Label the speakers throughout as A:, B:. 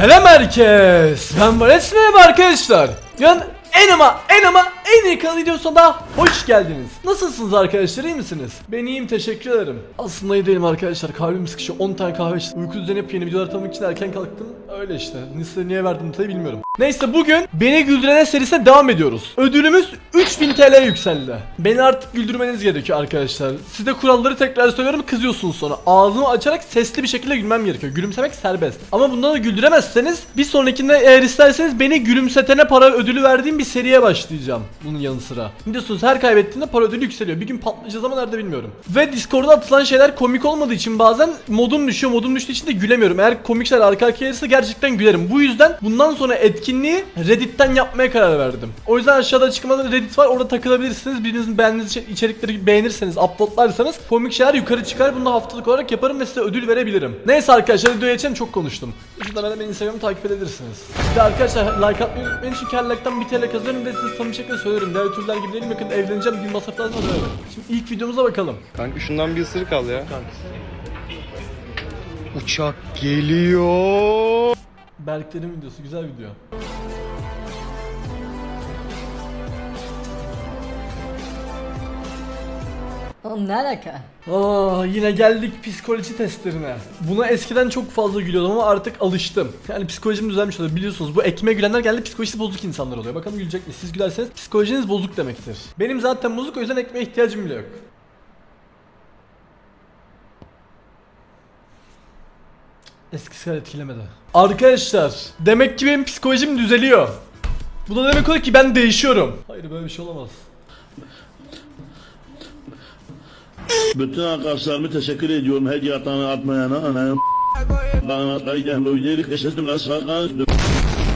A: Selam herkes. Ben Barış merhaba arkadaşlar. Yan enema enema en iyi kanal videosuna hoş geldiniz. Nasılsınız arkadaşlar iyi misiniz? Ben iyiyim teşekkür ederim. Aslında iyi değilim arkadaşlar kalbim sıkışıyor 10 tane kahve içtim. Uyku düzeni yeni videolar atmak için erken kalktım. Öyle işte. Liste niye verdim tabi bilmiyorum. Neyse bugün Beni Güldürene serisine devam ediyoruz. Ödülümüz 3000 TL yükseldi. Beni artık güldürmeniz gerekiyor arkadaşlar. Size kuralları tekrar söylüyorum kızıyorsunuz sonra. Ağzımı açarak sesli bir şekilde gülmem gerekiyor. Gülümsemek serbest. Ama bundan da güldüremezseniz bir sonrakinde eğer isterseniz beni gülümsetene para ödülü verdiğim bir seriye başlayacağım. Bunun yanı sıra. Biliyorsunuz her kaybettiğinde para ödülü yükseliyor. Bir gün patlayacağız ama nerede bilmiyorum. Ve Discord'da atılan şeyler komik olmadığı için bazen modum düşüyor. Modum düştüğü için de gülemiyorum. Eğer komik şeyler arka arkaya gelirse gerçekten gülerim. Bu yüzden bundan sonra etkinliği Reddit'ten yapmaya karar verdim. O yüzden aşağıda açıklamada Reddit var. Orada takılabilirsiniz. Birinizin beğendiğiniz içe- içerikleri beğenirseniz, uploadlarsanız komik şeyler yukarı çıkar. Bunu da haftalık olarak yaparım ve size ödül verebilirim. Neyse arkadaşlar videoya geçelim çok konuştum. Şurada bana benim Instagram'ı takip edebilirsiniz. Bir de arkadaşlar like atmayı unutmayın çünkü her like'tan bir TL kazanıyorum ve samimi şekilde söylerim. Diğer türler gibi değilim yakın evleneceğim bir masraf lazım öyle. Şimdi ilk videomuza bakalım.
B: Kanka şundan bir ısırık al ya. Uçak geliyor.
A: Berklerin videosu güzel video.
C: Ne alaka?
A: Aa, yine geldik psikoloji testlerine. Buna eskiden çok fazla gülüyordum ama artık alıştım. Yani psikolojim düzelmiş oluyor. Biliyorsunuz bu ekmeğe gülenler geldi psikolojisi bozuk insanlar oluyor. Bakalım gülecek mi? Siz gülerseniz psikolojiniz bozuk demektir. Benim zaten bozuk o yüzden ekmeğe ihtiyacım bile yok. Eskisi kadar etkilemedi. Arkadaşlar demek ki benim psikolojim düzeliyor. Bu da demek oluyor ki ben değişiyorum. Hayır böyle bir şey olamaz.
D: Bütün arkadaşlarıma teşekkür ediyorum hediye atan atmayana. Ana. Bana kayden loydelik eşletim asfakan.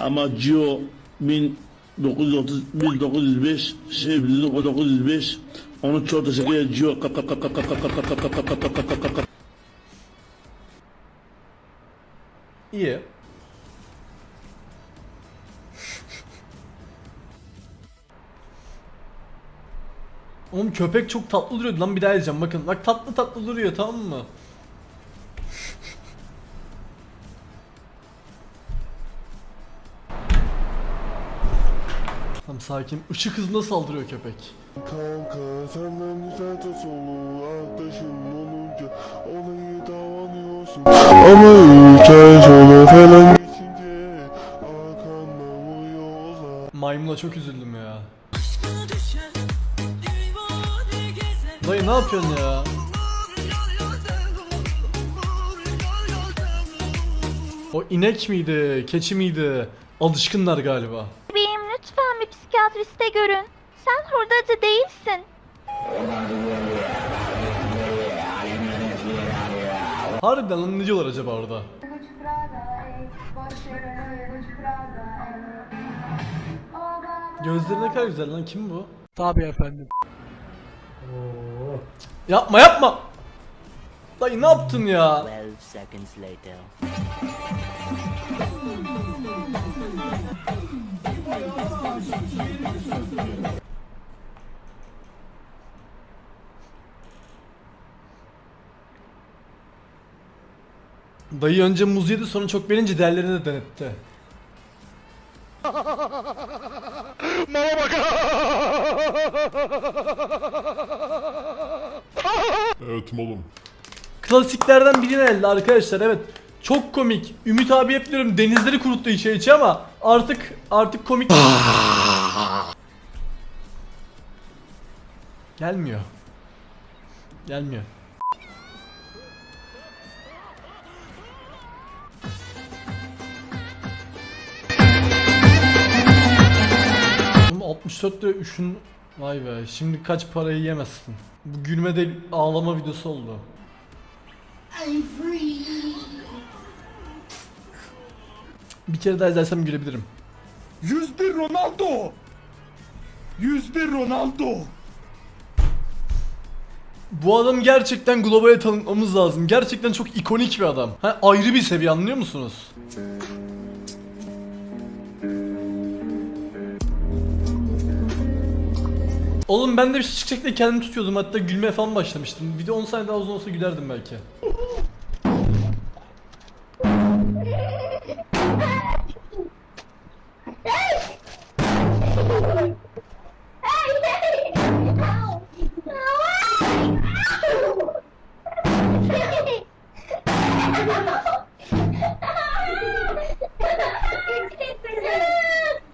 D: Ama Gio 1930 1905 şey 1905 onu çok teşekkür ediyorum. Gio
A: Oğlum köpek çok tatlı duruyordu lan bir daha yazacağım bakın. Bak tatlı tatlı duruyor tamam mı? Tamam sakin. Işık hızında saldırıyor köpek.
E: Kanka senden güzel solu arkadaşım olunca olayı davranıyorsun Ama üç ay sonra falan geçince arkandan vuruyorlar
A: Maymuna çok üzüldüm ya. Dayı ne yapıyorsun ya? O inek miydi, keçi miydi? Alışkınlar galiba.
F: Bebeğim lütfen bir psikiyatriste görün. Sen hurdacı değilsin.
A: Harbiden lan ne diyorlar acaba orada? Gözleri ne kadar güzel lan kim bu?
G: Tabii efendim.
A: Yapma yapma. Dayı ne yaptın ya?
H: 12 seconds later.
A: Dayı önce muz yedi sonra çok verince diğerlerini de denetti.
E: Evet malum
A: Klasiklerden birine elde arkadaşlar evet. Çok komik. Ümit abi hep diyorum denizleri kuruttu içe içe ama artık artık komik. Gelmiyor. Gelmiyor. Oğlum 64 lira üşün Vay be şimdi kaç parayı yemezsin. Bu gülme değil ağlama videosu oldu. Bir kere daha izlersem gülebilirim.
G: 101 Ronaldo. 101 Ronaldo.
A: Bu adam gerçekten globale tanıtmamız lazım. Gerçekten çok ikonik bir adam. Ha, ayrı bir seviye anlıyor musunuz? Oğlum ben de bir şey çıkacak diye kendimi tutuyordum. Hatta gülmeye falan başlamıştım. Bir de 10 saniye daha uzun olsa gülerdim belki.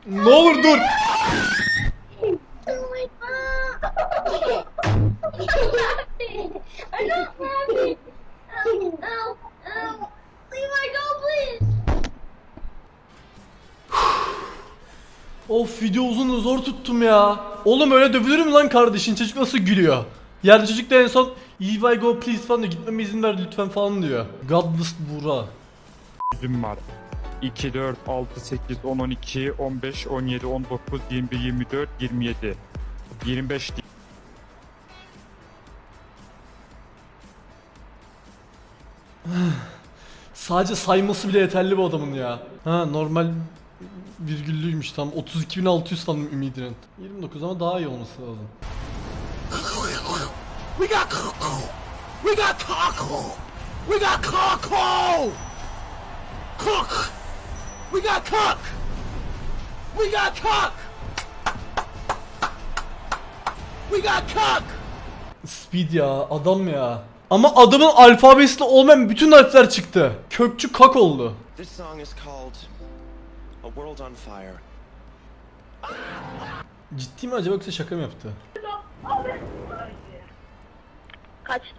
A: ne olur dur. Tuttum ya. Oğlum öyle dövülür mü lan kardeşin? Çocuk nasıl gülüyor? Yerde çocuk da en son If I go please falan diyor. Gitmeme izin ver lütfen falan diyor. Godless Buğra.
H: Yüzüm var. 2, 4, 6, 8, 10, 12, 15, 17, 19, 21, 24, 27. 25 değil.
A: Sadece sayması bile yeterli bu adamın ya. Ha normal virgüllüymüş tam 32.600 sandım ümidinin. 29 ama daha iyi olması lazım. Speed ya adam ya. Ama adamın alfabesinde olmayan bütün harfler çıktı. Kökçü kak oldu.
I: This song is called A World on Fire.
A: Ciddi mi acaba yoksa şaka mı yaptı?
F: Kaçtı.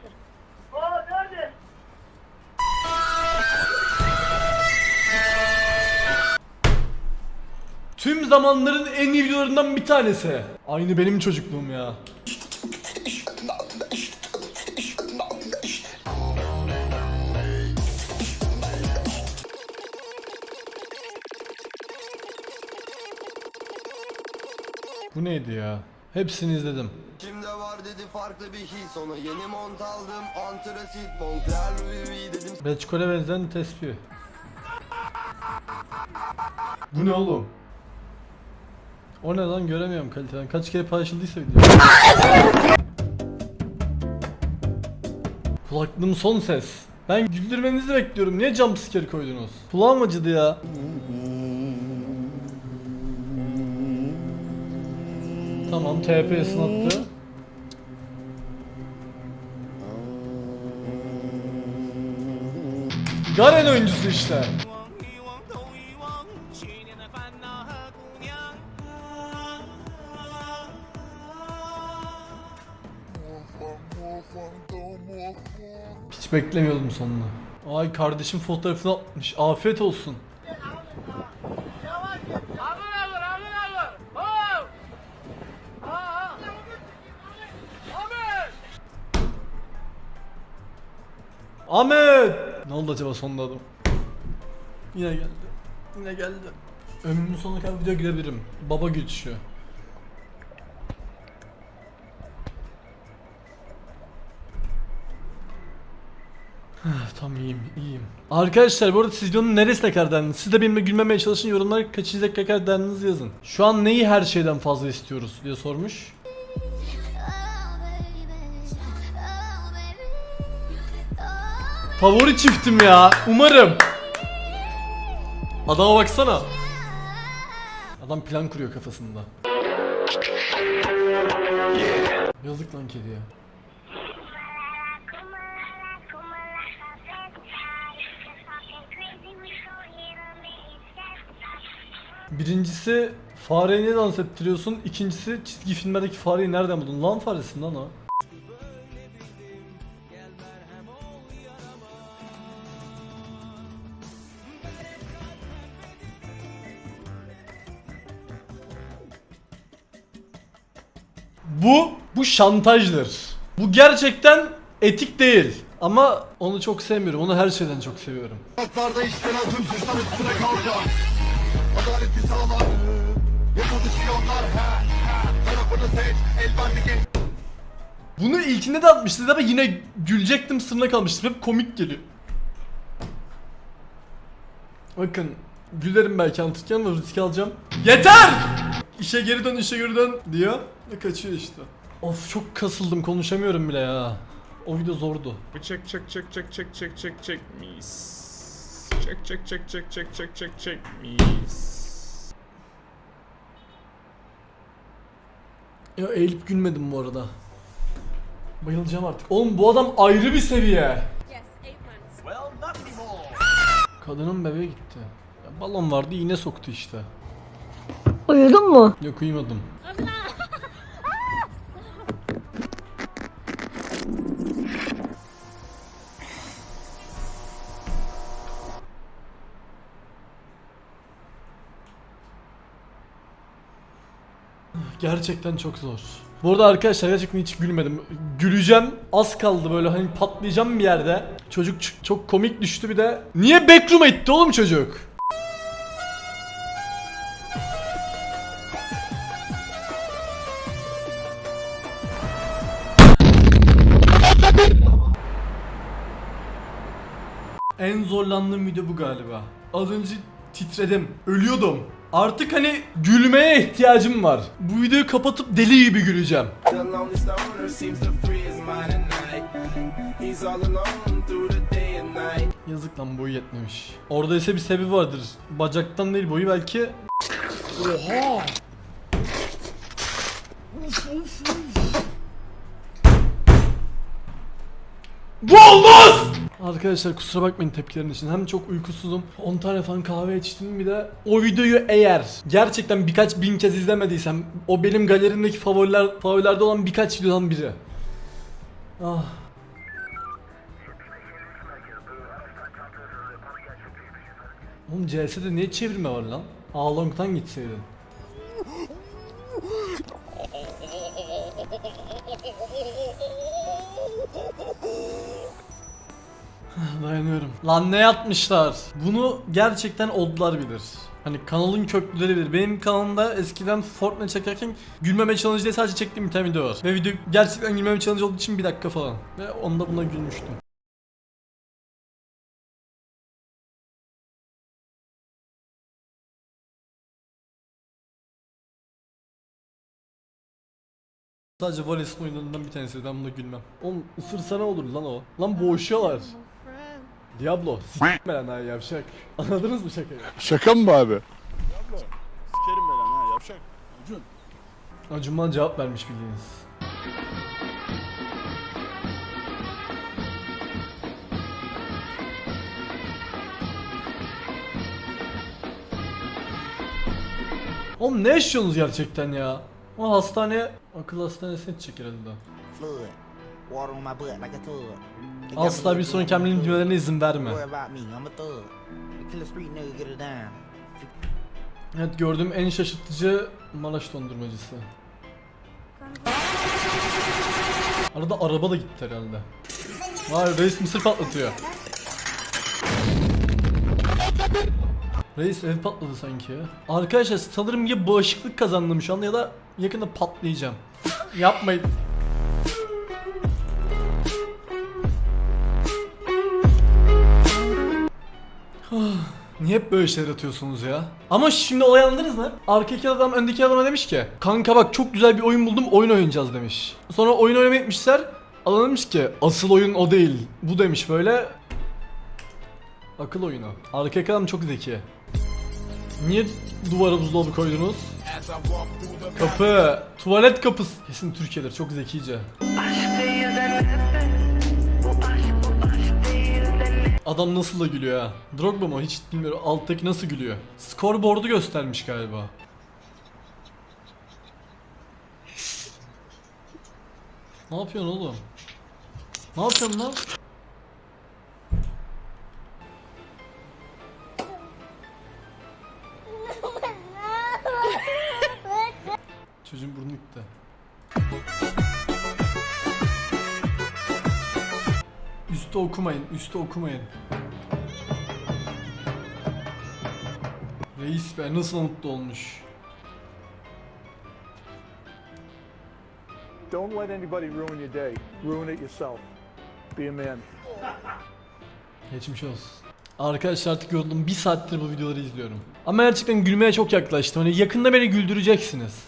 A: Tüm zamanların en iyi videolarından bir tanesi. Aynı benim çocukluğum ya. Bu neydi ya? Hepsini izledim.
J: İçimde var dedi farklı bir his Ona yeni mont aldım Antrasit Moncler Louis dedim
A: Reçkole benzeyen tespih. Bu ne oğlum? O ne lan göremiyorum kaliteden. Kaç kere paylaşıldıysa video. Kulaklığım son ses. Ben güldürmenizi bekliyorum. Niye jumpscare koydunuz? Kulağım acıdı ya. Tamam TP'sini attı. Garen oyuncusu işte. Hiç beklemiyordum sonunu. Ay kardeşim fotoğrafını atmış. Afiyet olsun. Ahmet! Ne oldu acaba sonunda adam? Yine geldi. Yine geldi. Ömrümün sonuna kadar video girebilirim. Baba güçü. Tam iyiyim, iyiyim. Arkadaşlar bu arada siz videonun neresine kadar dendiniz? Siz de benimle gülmemeye çalışın yorumlara kaçıncı dakika kadar dendiniz yazın. Şu an neyi her şeyden fazla istiyoruz diye sormuş. Favori çiftim ya. Umarım. Adama baksana. Adam plan kuruyor kafasında. Yazık lan kediye. Birincisi fareyi ne dans ettiriyorsun? İkincisi çizgi filmlerdeki fareyi nereden buldun? Lan faresi lan o. Bu, şantajdır. Bu gerçekten etik değil. Ama onu çok sevmiyorum. Onu her şeyden çok seviyorum.
J: Sokaklarda işlenen tüm suçlar üstüne kalacak Adaleti sağlar he he Tarafını seç elbette ki
A: Bunu ilkinde de atmıştınız ama yine gülecektim sırna kalmıştım. Hep komik geliyor. Bakın gülerim belki anlatırken ama risk alacağım. Yeter! İşe geri dön işe geri dön diyor ve kaçıyor işte. Of çok kasıldım konuşamıyorum bile ya. O video zordu.
H: Check check check check check check check check mis. Check check check check check check check check mis.
A: Ya eğilip gülmedim bu arada. Bayılacağım artık. Oğlum bu adam ayrı bir seviye. Kadının bebeği gitti. Ya balon vardı iğne soktu işte.
C: Uyudun mu?
A: Yok uyumadım. Gerçekten çok zor. Bu arada arkadaşlar gerçekten hiç gülmedim. Güleceğim az kaldı böyle hani patlayacağım bir yerde. Çocuk çok komik düştü bir de. Niye backroom'a itti oğlum çocuk? En zorlandığım video bu galiba. Az önce titredim. Ölüyordum. Artık hani gülmeye ihtiyacım var. Bu videoyu kapatıp deli gibi güleceğim. Yazık lan boyu yetmemiş. Orada ise bir sebebi vardır. Bacaktan değil boyu belki. Oha! Bu olmaz! Arkadaşlar kusura bakmayın tepkilerin için. Hem çok uykusuzum. 10 tane falan kahve içtim bir de. O videoyu eğer gerçekten birkaç bin kez izlemediysem o benim galerimdeki favoriler favorilerde olan birkaç videodan biri. Ah. Oğlum CS'de niye çevirme var lan? A-Long'dan gitseydin. Dayanıyorum. Lan ne yapmışlar? Bunu gerçekten odlar bilir. Hani kanalın köklüleri bilir. Benim kanalımda eskiden Fortnite çekerken gülmeme challenge diye sadece çektiğim bir tane video var. Ve video gerçekten gülmeme challenge olduğu için bir dakika falan. Ve onda buna gülmüştüm. Sadece Wallace'ın oyunlarından bir tanesi. Ben buna gülmem. Oğlum ısırsa ne olur lan o? Lan boğuşuyorlar. Diablo. S**me lan ha yavşak. Anladınız mı şakayı?
E: Şaka mı bu abi?
B: Sikerim ben lan ha yapacak.
A: Acunman cevap vermiş bildiğiniz. Oğlum ne yaşıyorsunuz gerçekten ya? O hastane, akıl hastanesine gidecek herhalde.
J: Flood. Water on my butt like a tub.
A: Asla bir sonraki hamlenin bilmelerine izin verme. Evet gördüğüm en şaşırtıcı Maraş dondurmacısı. Arada araba da gitti herhalde. Vay reis mısır patlatıyor. Reis ev patladı sanki. Arkadaşlar sanırım ya bağışıklık kazandım şu anda ya da yakında patlayacağım. Yapmayın. Niye hep böyle şeyler atıyorsunuz ya? Ama şimdi olay anladınız mı? Arkadaki adam öndeki adama demiş ki Kanka bak çok güzel bir oyun buldum oyun oynayacağız demiş. Sonra oyun oynamaya gitmişler. Adam demiş ki asıl oyun o değil. Bu demiş böyle. Akıl oyunu. Arkadaki adam çok zeki. Niye duvara buzdolabı koydunuz? Kapı. Tuvalet kapısı. Kesin Türkiye'dir çok zekice. Adam nasıl da gülüyor ha. Drogba mı hiç bilmiyorum. Alttaki nasıl gülüyor. Scoreboard'u göstermiş galiba. Ne yapıyorsun oğlum? Ne yapıyorsun lan? Çocuğun burnu gitti. Üste okumayın, üste okumayın. Reis be nasıl mutlu olmuş.
G: Don't let anybody ruin your day. Ruin it yourself. Be a man.
A: Geçmiş olsun. Arkadaşlar artık yoruldum. Bir saattir bu videoları izliyorum. Ama gerçekten gülmeye çok yaklaştım. Hani yakında beni güldüreceksiniz.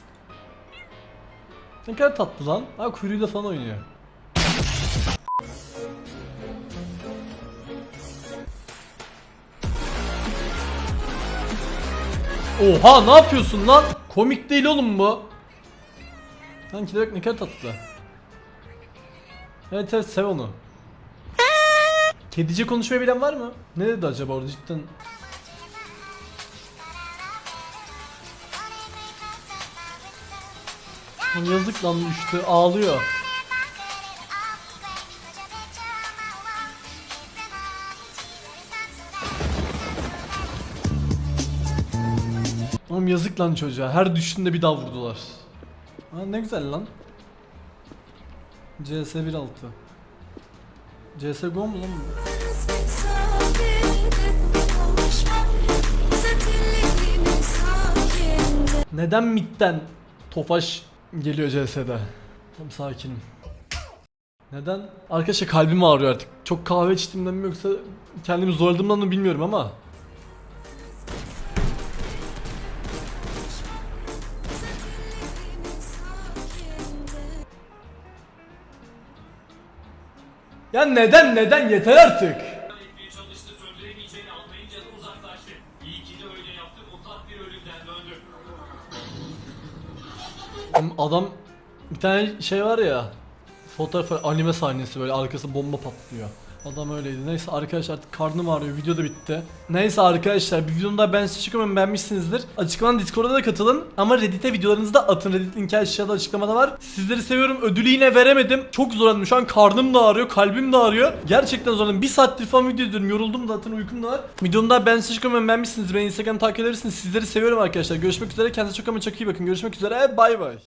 A: Ne kadar tatlı lan. Ha kuyruğuyla falan oynuyor. Oha ne yapıyorsun lan? Komik değil oğlum bu. Lan giderek ne kadar tatlı. Evet evet sev onu. Kedice konuşmayı bilen var mı? Ne dedi acaba orada cidden? Yazık lan düştü ağlıyor. Oğlum yazık lan çocuğa. Her düştüğünde bir daha vurdular. Ha ne güzel lan. CS 1.6 CSGO mu lan bu? Neden midden Tofaş geliyor CS'de? Tam sakinim. Neden? Arkadaşlar kalbim ağrıyor artık. Çok kahve içtiğimden mi yoksa kendimi zorladığımdan mı bilmiyorum ama. Ya neden neden yeter artık. Adam bir tane şey var ya fotoğraf anime sahnesi böyle arkası bomba patlıyor. Adam öyleydi. Neyse arkadaşlar artık karnım ağrıyor. Video da bitti. Neyse arkadaşlar bir videomda ben size çıkıyorum beğenmişsinizdir. Açıklanan Discord'a da katılın. Ama Reddit'e videolarınızı da atın. Reddit linki aşağıda açıklamada var. Sizleri seviyorum. Ödülü yine veremedim. Çok zorlandım. Şu an karnım da ağrıyor. Kalbim de ağrıyor. Gerçekten zorlandım. Bir saattir falan video izliyorum. Yoruldum zaten uykum da var. Videomda ben size çıkıyorum beğenmişsiniz. Beni Instagram takip edersiniz. Sizleri seviyorum arkadaşlar. Görüşmek üzere. Kendinize çok ama çok iyi bakın. Görüşmek üzere. Bay bay.